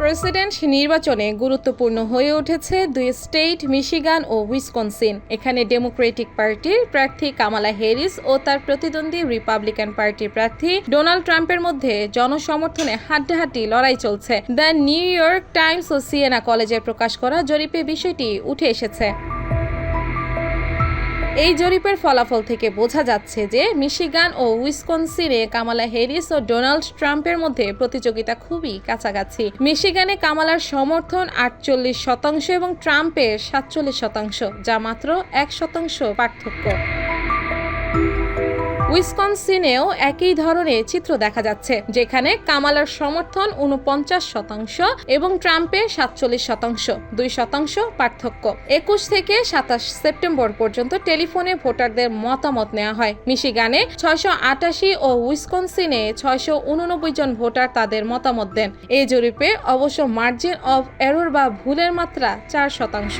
President নির্বাচনে গুরুত্বপূর্ণ হয়ে উঠেছে দুই স্টেট, মিশিগান ও উইসকনসিন। এখানে ডেমোক্রেটিক পার্টির প্রার্থী কামালা হ্যারিস ও তার প্রতিদ্বন্দ্বী রিপাবলিকান পার্টির প্রার্থী ডোনাল্ড ট্রাম্পের মধ্যে জনসমর্থনে হাড্ডাহাড্ডি লড়াই চলছে। দ্য নিউ ইয়র্ক টাইমস ও সিয়েনা কলেজে প্রকাশ করা জরিপে বিষয়টি উঠে এসেছে। এই জরিপের ফলাফল থেকে বোঝা যাচ্ছে যে মিশিগান ও উইসকনসিনে কামালা হ্যারিস ও ডোনাল্ড ট্রাম্পের মধ্যে প্রতিযোগিতা খুবই কাছাকাছি। মিশিগানে কামালার সমর্থন আটচল্লিশ শতাংশ এবং ট্রাম্পের সাতচল্লিশ শতাংশ, যা মাত্র এক শতাংশ পার্থক্য। উইসকনসিনেও একই ধরনের চিত্র দেখা যাচ্ছে, যেখানে কামালার সমর্থন উনপঞ্চাশ শতাংশ এবং ট্রাম্পের সাতচল্লিশ শতাংশ, দুই শতাংশ পার্থক্য। একুশ থেকে সাতাশ সেপ্টেম্বর পর্যন্ত টেলিফোনে ভোটারদের মতামত নেওয়া হয়। মিশিগানে ছয়শো আটাশি ও উইসকনসিনে ছয়শো উননব্বই জন ভোটার তাদের মতামত দেন। এই জরিপে অবশ্য মার্জিন অফ এরর বা ভুলের মাত্রা চার শতাংশ।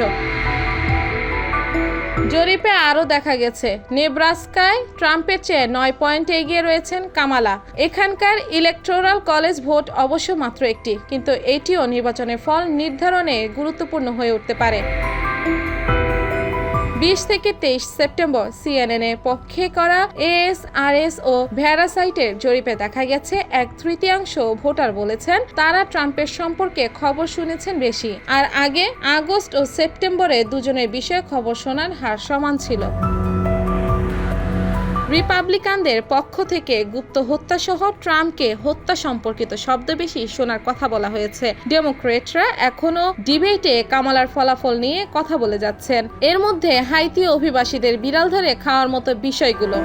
জরিপে আরও দেখা গেছে, নেব্রাস্কায় ট্রাম্পের চেয়ে নয় পয়েন্ট এগিয়ে রয়েছেন কামালা। এখানকার ইলেকটোরাল কলেজ ভোট অবশ্য মাত্র একটি, কিন্তু এটিও নির্বাচনের ফল নির্ধারণে গুরুত্বপূর্ণ হয়ে উঠতে পারে। বিশ থেকে তেইশ সেপ্টেম্বর সিএনএন এর পক্ষে করা এএসআরএস ও ভ্যারাসাইটের জরিপে দেখা গেছে, এক তৃতীয়াংশ ভোটার বলেছেন তারা ট্রাম্পের সম্পর্কে খবর শুনেছেন বেশি। আর আগে আগস্ট ও সেপ্টেম্বরে দুজনের বিষয়ে খবর শোনার হার সমান ছিল। রিপাবলিকানদের পক্ষ থেকে গুপ্ত হত্যা সহ ট্রাম্পকে হত্যা সম্পর্কিত শব্দ বেশি শোনার কথা বলা হয়েছে। ডেমোক্রেটরা এখনও ডিবেটে কামালার ফলাফল নিয়ে কথা বলে যাচ্ছেন। এর মধ্যে হাইতি অভিবাসীদের বিড়াল ধরে খাওয়ার মতো বিষয়গুলো।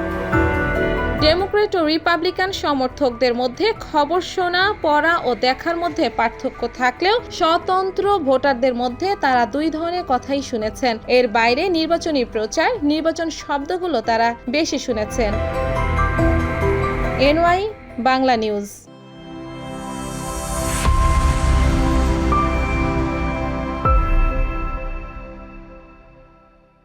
ডেমোক্রেট ও রিপাবলিকান সমর্থকদের মধ্যে খবর শোনা, পড়া ও দেখার মধ্যে পার্থক্য থাকলেও স্বতন্ত্র ভোটারদের মধ্যে তারা দুই ধরনের কথাই শুনেছেন। এর বাইরে নির্বাচনী প্রচার, নির্বাচন শব্দগুলো তারা বেশি শুনেছেন। NY, Bangla news.